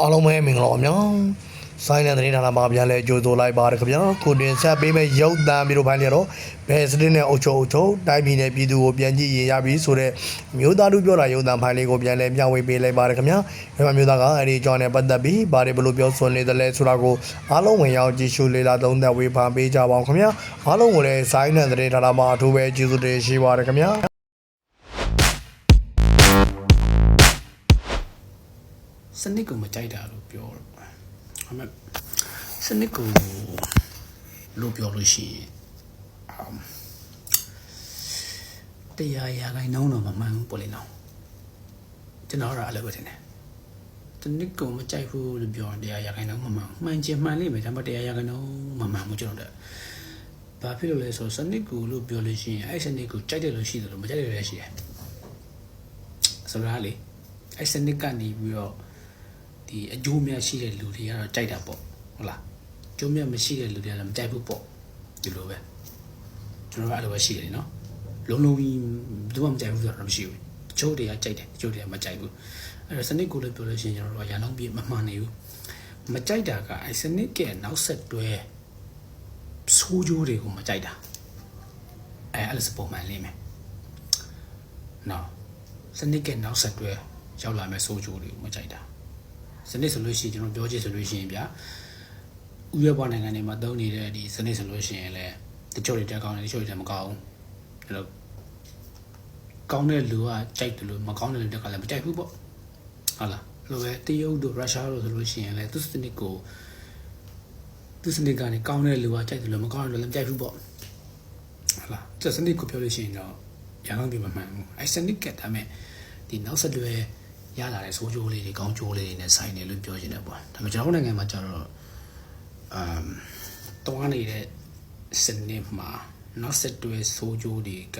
အားလုံးပဲမင်္ဂလာပါများဆိုင်တဲ့သတင်းဌာနမှာပြန်လဲကြိုဆိုလိုက်ပါရခင်ဗျာကိုတင်ဆက်ပေးမဲ့ရုပ်သံမျိုးတို့ပိုင်းလေတော့ဘယ်စတင်းနဲ့အုပ်ချုပ်အုပ်ချုပ်တိုင်းပြည်နဲ့ပြည်သူကိုပြန်ကြည့်ရင်ရပြီဆိုတော့မျိုးသားတို့ပြောတာရုပ်သံဖိုင်လေးကိုပြန်လဲမျှဝေပေးလိုက်ပါရခင်ဗျာမြန်မာမျိုးသားကအဲ့ဒီအကြောင်းနဲ့ပတ်သက်ပြီးဘာတွေဘလို့ပြောဆိုနေတယ်လဲဆိုတာကိုအားလုံးဝင်ရောက်ကြည့်ရှုလေ့လာသုံးသပ်ဝေဖန်ပေးကြပါအောင်ခင်ဗျာအားလုံးကိုလည်းဆိုင်တဲ့သတင်းဌာနမှာအထူးပဲကျေးဇူးတင်ရှိပါရခင်ဗျာ စနစ်ကိုမကြိုက်တာလို့ပြောတော့အမေစနစ်ကိုလို့ပြောလို့ရှိရင်အမ်တရားရာခိုင်နှုန်းတော့မမှန်ဘူးပေါ့လေနော်ကျွန်တော်ကတော့အဲ့လိုပဲထင်တယ်စနစ်ကိုမကြိုက်ဘူးလို့ပြောရင်တရားရာခိုင်နှုန်းမမှန်ဘူးမှန်ချင်မှန်လိမ့်မယ်ဒါပေမဲ့တရားရာခိုင်နှုန်းမမှန်ဘူးကျွန်တော်တို့ဘာဖြစ်လို့လဲဆိုတော့စနစ်ကိုလို့ပြောလို့ရှိရင်အဲ့စနစ်ကိုကြိုက်တယ်လို့ရှိတယ်လို့မကြိုက်တယ်လို့လည်းရှိတယ်ဆိုတော့လေအဲ့စနစ်ကနေပြီးတော့ ဒီအကျိုးများရှိတဲ့လူတွေကတော့ကြိုက်တာပေါ့ဟုတ်လားအကျိုးများမရှိတဲ့လူတွေကတော့မကြိုက်ဘူးပေါ့ဒီလိုပဲကျွန်တော်ကအဲ့လိုပဲရှိတယ်နော်လုံးလုံးကြီးဘယ်သူမှမကြိုက်ဘူးဆိုတော့မရှိဘူးအကျိုးတွေကကြိုက်တယ်အကျိုးတွေကမကြိုက်ဘူးအဲ့တော့စနစ်ကိုလည်းပြောလို့ရှိရင်ကျွန်တော်တို့ကရန်လုံးပြမမှန်နေဘူးမကြိုက်တာကအဲ့စနစ်ကနောက်ဆက်တွဲဆိုးကျိုးတွေကိုမကြိုက်တာအဲ့အဲ့လိုစပုံမှန်လေးမယ်နော်စနစ်ကနောက်ဆက်တွဲရောက်လာမဲ့ဆိုးကျိုးတွေကိုမကြိုက်တာ စနစ်ဆိုလို့ရှိရင်ကျွန်တော်ပြောချင်ဆိုလို့ရှိရင်ဗျာဥရောပနိုင်ငံတွေမှာသုံးနေတဲ့ဒီစနစ်ဆိုလို့ရှိရင်လည်းတချို့တွေတက်ကောင်းတယ်တချို့တွေတက်မကောင်းဘူးအဲ့လိုကောင်းတဲ့လူကကြိုက်တယ်လို့မကောင်းတဲ့လူတက်ကလည်းမကြိုက်ဘူးပေါ့ဟုတ်လားလိုပဲတရုတ်တို့ရုရှားတို့ဆိုလို့ရှိရင်လည်းသူစနစ်ကိုသူစနစ်ကနေကောင်းတဲ့လူကကြိုက်တယ်လို့မကောင်းတဲ့လူလည်းမကြိုက်ဘူးပေါ့ဟုတ်လားသူစနစ်ကိုပြောလို့ရှိရင်တော့ရအောင်ဒီမမှန်ဘူးအဲ့စနစ်ကဒါမဲ့ဒီနောက်ဆက်တွဲ ရလာတဲ့ဆိုးကျိုးလေးတွေကောင်းကျိုးလေးတွေနဲ့ဆိုင်တယ်လို့ပြောချင်တယ်ပေါ့ဒါပေမဲ့ကျွန်တော်တို့နိုင်ငံမှာကျတော့အမ်တွားနေတဲ့စနစ်မှာနောက်ဆက်တွဲဆိုးကျိုးတွေက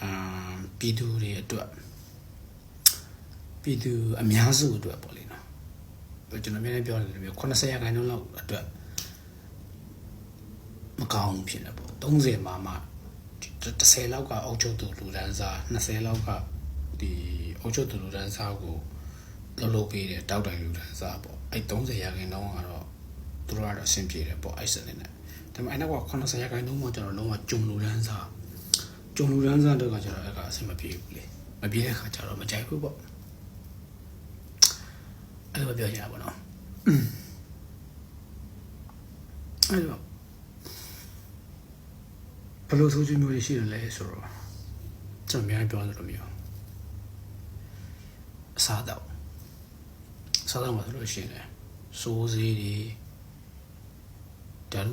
အမ်ပြည်သူတွေအတွက်ပြည်သူအများစုအတွက်ပေါ့လေနော်ကျွန်တော်အများနဲ့ပြောတယ်လို့80ရာခိုင်နှုန်းလောက်အတွက်မကောင်းဘူးဖြစ်နေပေါ့30မှာမှ10လောက်ကအောက်ချုပ်သူလူဒန်းစား20လောက်က ဒီအုတ်ချုပ်သူလူတန်းစားကိုလှုပ်လှုပ်ပေးတယ်တောက်တိုင်လူတန်းစားပေါ့အဲ့30ရာခိုင်နှုန်းကတော့သူတို့ကတော့အဆင်ပြေတယ်ပေါ့အဲ့စနေနဲ့ဒါပေမဲ့အဲ့နောက်က80ရာခိုင်နှုန်းမှကျွန်တော်လုံးဝဂျုံလူတန်းစားဂျုံလူတန်းစားတော့ကကျွန်တော်အဲ့ကအဆင်မပြေဘူးလေမပြေတဲ့ခါကျတော့မကြိုက်ဘူးပေါ့အဲ့လိုပြောကြတာပေါ့နော်အဲ့တော့ဘယ်လိုဆိုချင်မျိုးရှိတယ်လဲဆိုတော့ကျွန်တော်အများကြီးပြောတယ်လို့မျိုး အစားတော့အစားတော့မှာဆိုလို့ရှိရင်လေစိုးစည်းတွေဓာတ်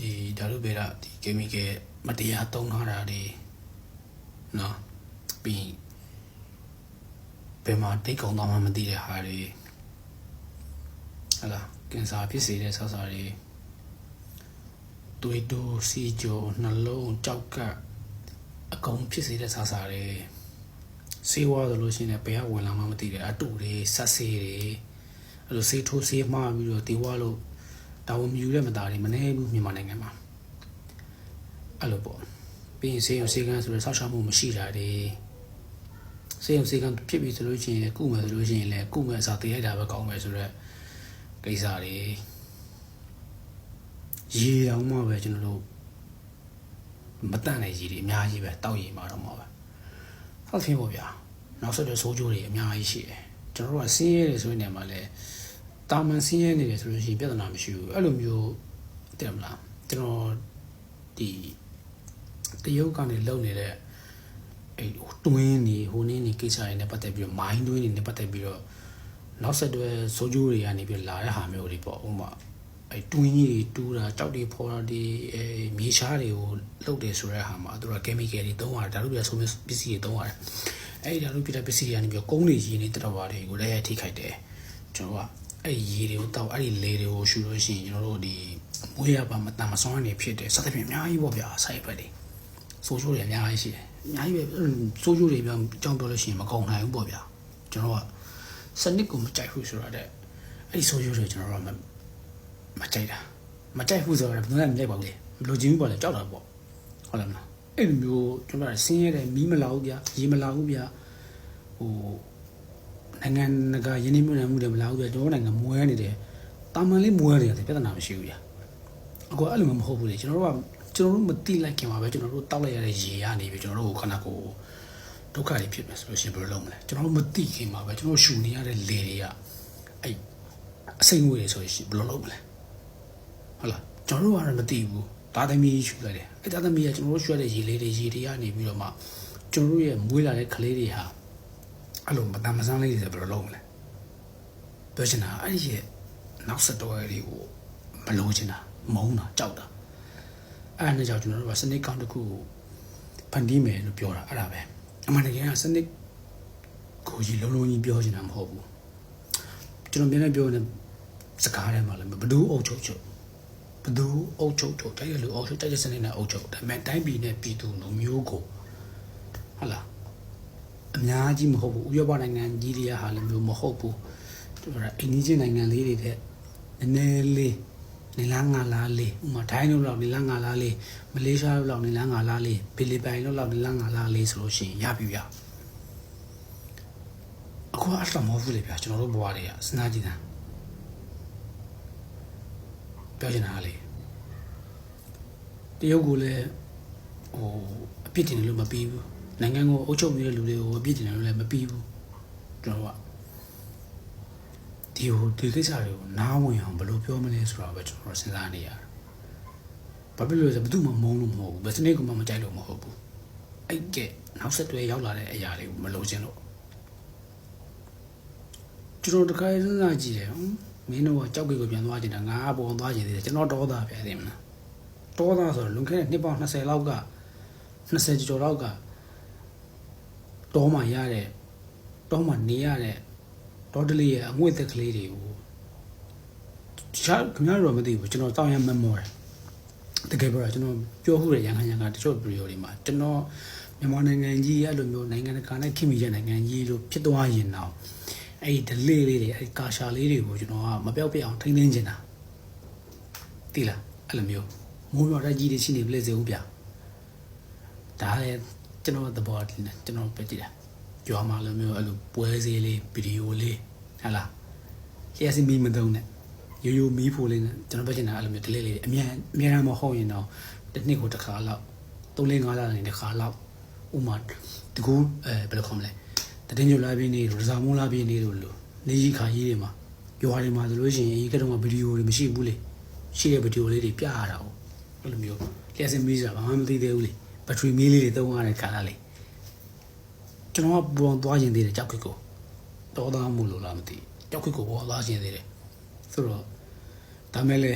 ဒီဓာတ်ဘေရာဒီကီမီကယ်မတရားသုံးထားတာတွေနော်ပြီးဘယ်မှာတိတ်ကုန်သွားမှမသိတဲ့ဟာတွေဟလာကင်ဆာဖြစ်စေတဲ့ဆောက်စာတွေတွေးတိုးစီဂျိုနှလုံးကြောက်ကပ်အကုန်ဖြစ်စေတဲ့ဆောက်စာတွေ ဆေးဝါးဆိုလို့ရှိရင်လည်းဘယ်ကဝင်လာမှမသိတယ်အတူတွေဆက်ဆေးတွေအဲ့လိုဆေးထိုးဆေးမှားပြီးတော့တေဝါလို့တာဝန်မယူတဲ့မသားတွေမနေဘူးမြန်မာနိုင်ငံမှာအဲ့လိုပေါ့ပြီးရင်ဆေးရုံဆေးကန်းဆိုတော့ဆောက်ရှောက်မှုမရှိတာတွေဆေးရုံဆေးကန်းဖြစ်ပြီဆိုလို့ရှိရင်ကုမယ်ဆိုလို့ရှိရင်လည်းကုမယ်အစားတေးလိုက်တာပဲကောင်းမယ်ဆိုတော့ကိစ္စတွေရေအောင်မှပဲကျွန်တော်တို့မတန့်တဲ့ရေတွေအများကြီးပဲတောက်ရေမှာတော့မှာပဲ ဟုတ်ဖြစ်ပေါ့ဗျာနောက်ဆက်တွဲဆိုးကျိုးတွေအများကြီးရှိတယ်ကျွန်တော်တို့ကဆင်းရဲတယ်ဆိုတဲ့နေရာမှာလဲတာမန်ဆင်းရဲနေတယ်ဆိုလို့ရှိရင်ပြဿနာမရှိဘူးအဲ့လိုမျိုးတဲ့မလားကျွန်တော်ဒီတရုတ်ကနေလုံနေတဲ့အဲ့တွင်းနေဟိုနင်းနေကိစ္စတွေနဲ့ပတ်သက်ပြီးတော့မိုင်းတွင်းတွေနဲ့ပတ်သက်ပြီးတော့နောက်ဆက်တွဲဆိုးကျိုးတွေကနေပြီးလာတဲ့ဟာမျိုးတွေပေါ့ဥပမာ အဲတွင်းကြီးတွေတူးတာကြောက်တွေဖော်တာဒီအဲမြေရှားတွေကိုလှုပ်တယ်ဆိုတဲ့ဟာမှာသူက chemical တွေသုံးရတယ်ဒါတို့ပြဆိုပစ္စည်းတွေသုံးရတယ်အဲဒီဒါတို့ပြတဲ့ပစ္စည်းတွေကနေပြီးကုန်းတွေရင်းနေတက်တော့ပါတယ်ကိုလည်းထိခိုက်တယ်ကျွန်တော်ကအဲ့ရေတွေကိုတောက်အဲ့ဒီလေတွေကိုရှူလို့ရှိရင်ကျွန်တော်တို့ဒီမွေးရပါမတန်မစွမ်းနေဖြစ်တယ်စသဖြင့်အများကြီးပေါ့ဗျာဆိုင်ဘက်တွေဆိုးချိုးတွေအများကြီးရှိတယ်အများကြီးပဲဆိုးချိုးတွေပြောအကြောင်းပြောလို့ရှိရင်မကုန်နိုင်ဘူးပေါ့ဗျာကျွန်တော်ကစနစ်ကိုမကြိုက်ဘူးဆိုတော့တဲ့အဲ့ဒီဆိုးချိုးတွေကျွန်တော်က မမကြိုက်တာမကြိုက်ဘူးဆိုတော့ဘယ်သူမှမကြိုက်ပါဘူးလေဘလိုချင်ဘူးပေါ့လေကြောက်တာပေါ့ဟုတ်လားမလားအဲ့လိုမျိုးကျွန်တော်ကဆင်းရဲတယ်မီးမလာဘူးဗျာရေမလာဘူးဗျာဟိုနိုင်ငံတကာယင်းနှိမ့်မှုတွေမလာဘူးပြကျွန်တော်နိုင်ငံမွဲနေတယ်တာမန်လေးမွဲနေတယ်ပြဿနာမရှိဘူးပြအခုအဲ့လိုမျိုးမဟုတ်ဘူးလေကျွန်တော်တို့ကကျွန်တော်တို့မတိလိုက်ခင်ပါပဲကျွန်တော်တို့တောက်လိုက်ရတဲ့ရေရနေပြီကျွန်တော်တို့ခန္ဓာကိုယ်ဒုက္ခတွေဖြစ်မယ်ဆိုလို့ရှိရင်ဘယ်လိုလုပ်မလဲကျွန်တော်တို့မတိခင်ပါပဲကျွန်တော်တို့ရှူနေရတဲ့လေတွေကအဲ့အစိမ့်ငွေတွေဆိုရင်ဘယ်လိုလုပ်မလဲ ဟုတ်လားကျွန်တော်တို့ကတော့မတိဘူးဒါသမီးရှူလိုက်တယ်အဲ့ဒါသမီးကကျွန်တော်တို့ရှူရတဲ့ရေလေးတွေရေတွေကနေပြီးတော့မှကျွန်တော်တို့ရဲ့မွေးလာတဲ့ကလေးတွေဟာအဲ့လိုမတမ်းမဆန်းလေးတွေဆိုဘယ်လိုလုပ်မလဲပြောချင်တာအဲ့ဒီရဲ့နောက်ဆက်တွဲတွေကိုမလို့ချင်တာမုန်းတာကြောက်တာအဲ့ဒါနဲ့ကြောင့်ကျွန်တော်တို့ကစနစ်ကောင်းတစ်ခုကိုဖန်တီးမယ်လို့ပြောတာအဲ့ဒါပဲအမှန်တကယ်ကစနစ်ကိုကြီးလုံးလုံးကြီးပြောချင်တာမဟုတ်ဘူးကျွန်တော်ပြန်နေပြောနေစကားထဲမှာလည်းဘဒူးအုပ်ချုပ်ချုပ် ဘဒူးအုပ်ချုပ်ချုပ်တိုက်ရလူအုပ်ချုပ်တိုက်ရစနစ်နဲ့အုပ်ချုပ်ဒါပေမဲ့တိုင်းပြည်နဲ့ပြည်သူလူမျိုးကိုဟုတ်လားအများကြီးမဟုတ်ဘူးဥရောပနိုင်ငံကြီးတွေကဟာလည်းမျိုးမဟုတ်ဘူးသူကအိန္ဒိယနိုင်ငံလေးတွေတဲ့နည်းနည်းလေးနေလားငါလားလေးဥမာထိုင်းတို့လောက်နေလားငါလားလေးမလေးရှားတို့လောက်နေလားငါလားလေးဖိလစ်ပိုင်တို့လောက်နေလားငါလားလေးဆိုလို့ရှိရင်ရပြီဗျအခုအဆမဟုတ်ဘူးလေဗျာကျွန်တော်တို့ဘဝတွေကစဉ်းစားကြည့်တာ ပြောချင်တာကလေတရုတ်ကလည်းဟိုအပြစ်တင်တယ်လို့မပြီးဘူးနိုင်ငံကိုအုပ်ချုပ်နေတဲ့လူတွေကိုအပြစ်တင်တယ်လို့လည်းမပြီးဘူးကျွန်တော်ကဒီဟိုဒီကိစ္စတွေကိုနားဝင်အောင်ဘယ်လိုပြောမလဲဆိုတာပဲကျွန်တော်စဉ်းစားနေရတယ်ဘာဖြစ်လို့လဲဆိုတော့ဘယ်သူမှမုန်းလို့မဟုတ်ဘူးဘယ်စနစ်ကမှမကြိုက်လို့မဟုတ်ဘူးအဲ့ကဲနောက်ဆက်တွဲရောက်လာတဲ့အရာတွေကိုမလိုချင်လို့ကျွန်တော်တခါစဉ်းစားကြည့်တယ်ဟ မ်မင်းတို့ကကြောက်ကြီးကိုပြန်သွားချင်တာငါအပေါ်သွားချင်သေးတယ်ကျွန်တော်ဒေါသပဲသိမလားဒေါသဆိုတော့လွန်ခဲ့တဲ့နှစ်ပေါင်း20လောက်က20ကျော်လောက်ကတောမှာရတဲ့တောမှာနေရတဲ့တောတလေးရဲ့အငွေ့သက်ကလေးတွေကိုရှာခင်ဗျားတို့မသိဘူးကျွန်တော်တောင်းရမမောတယ်တကယ်ပြောတာကျွန်တော်ပြောခုတဲ့ရန်ခံရန်ကတချို့ဗီဒီယိုတွေမှာကျွန်တော်မြန်မာနိုင်ငံကြီးအဲ့လိုမျိုးနိုင်ငံတကာနဲ့ခင်မိတဲ့နိုင်ငံကြီးလို့ဖြစ်သွားရင်တော့ အဲ့ဒီ delay လေးတွေအဲ့ဒီကာရှာလေးတွေကိုကျွန်တော်ကမပြောက်ပြအောင်ထိန်းသိမ်းနေတာတိလားအဲ့လိုမျိုးမိုးရွာတဲ့ကြီးတွေရှိနေပလေစေဦးဗျာဒါလည်းကျွန်တော်သဘောတည်းနဲ့ကျွန်တော်ပဲကြည့်တာကြွားမှလည်းမျိုးအဲ့လိုပွဲစည်းလေးဗီဒီယိုလေးဟဟလားလျှက်စီမီမသုံးနဲ့ရိုးရိုးမီးဖိုလေးနဲ့ကျွန်တော်ပဲကျင်တာအဲ့လိုမျိုး delay လေးအများအများမဟုတ်ရင်တော့တစ်နှစ်ကိုတစ်ခါလောက်3 4 5လနဲ့တစ်ခါလောက်ဥမာတကူအဲဘယ်လိုခေါ်မလဲ တတင်ညလာပြင်းနေလို့ရစာမုန်းလာပြင်းနေလို့လို့နေကြီးခါကြီးတွေမှာရွာတွေမှာဆိုလို့ရှိရင်အရင်ကတော့ဗီဒီယိုတွေမရှိဘူးလေရှိတဲ့ဗီဒီယိုလေးတွေပြရတာ哦အဲ့လိုမျိုးလျှက်စီမီးဆိုတာဘာမှမသိသေးဘူးလေဘက်ထရီမီးလေးတွေသုံးရတဲ့ကာလလေးကျွန်တော်ကပူအောင်သွားခြင်းသေးတယ်ကြောက်ခစ်ကိုတော်သားမှုလို့လားမသိကြောက်ခစ်ကိုပေါ်သွားခြင်းသေးတယ်ဆိုတော့ဒါမဲ့လေ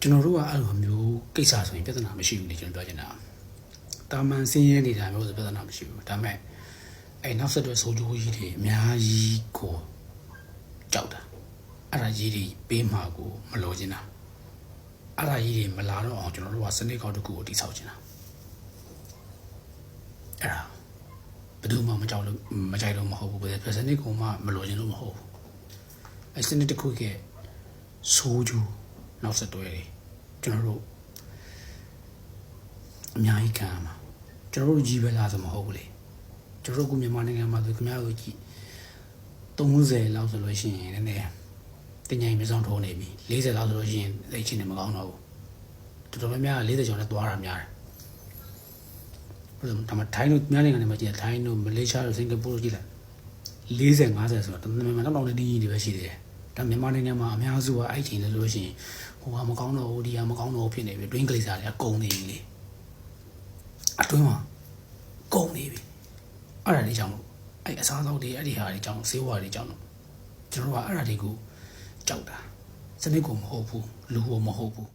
ကျွန်တော်တို့ကအဲ့လိုမျိုးကိစ္စဆိုရင်ပြဿနာမရှိဘူးလေကျွန်တော်ပြောချင်တာ တာမန်စင်းရဲနေတာမျိုးဆိုပြဿနာမရှိဘူးဒါမဲ့အဲ့နောက်ဆက်တွဲဆိုကြိုးကြီးတွေအများကြီးကိုကြောက်တာအဲ့ဒါကြီးတွေပေးမှာကိုမလိုချင်တာအဲ့ဒါကြီးတွေမလာတော့အောင်ကျွန်တော်တို့ကစနစ်ကောက်တစ်ခုကိုတိဆောက်ချင်တာအဲ့ဒါဘယ်သူမှမကြောက်လို့မကြိုက်လို့မဟုတ်ဘူးပဲပြစနစ်ကမှမလိုချင်လို့မဟုတ်ဘူးအဲ့စနစ်တစ်ခုကဆိုးကျူးနောက်ဆက်တွဲတွေကျွန်တော်တို့အများကြီးခံရမှာ ကျွန်တော်တို့ကြီးပဲလားဆိုမဟုတ်ဘူးလေကျွန်တော်တို့ကမြန်မာနိုင်ငံမှာဆိုခင်ဗျားတို့ကြည့်30လောက်ဆိုလို့ရှိရင်နည်းနည်းတင်ញိုင်မဆောင်ထိုးနေပြီ40လောက်ဆိုလို့ရှိရင်သိချင်းနေမကောင်းတော့ဘူးတော်တော်များများ40ကျော်နဲ့သွားတာများတယ်ဒါမှထိုင်းတို့များနိုင်ငံတွေမှာကြည့်ထိုင်းတို့မလေးရှားတို့စင်ကာပူတို့ကြည့်လိုက်40 50ဆိုတော့တမန်မှန်တော့တော့တင်းကြီးတွေပဲရှိသေးတယ်ဒါမြန်မာနိုင်ငံမှာအများစုကအဲ့ချိန်လဲလို့ရှိရင်ဟိုကမကောင်းတော့ဘူးဒီကမကောင်းတော့ဘူးဖြစ်နေပြီတွင်းကလေးစားတွေကကုန်နေပြီလေ အတွင်းမှာကုန်နေပြီအဲ့ဒါလေးကြောင့်လို့အဲ့အစားအသောက်တွေအဲ့ဒီဟာတွေကြောင့်ဆေးဝါးတွေကြောင့်လို့ကျွန်တော်တို့ကအဲ့ဒါတွေကိုကြောက်တာစနစ်ကိုမဟုတ်ဘူးလူကိုမဟုတ်ဘူး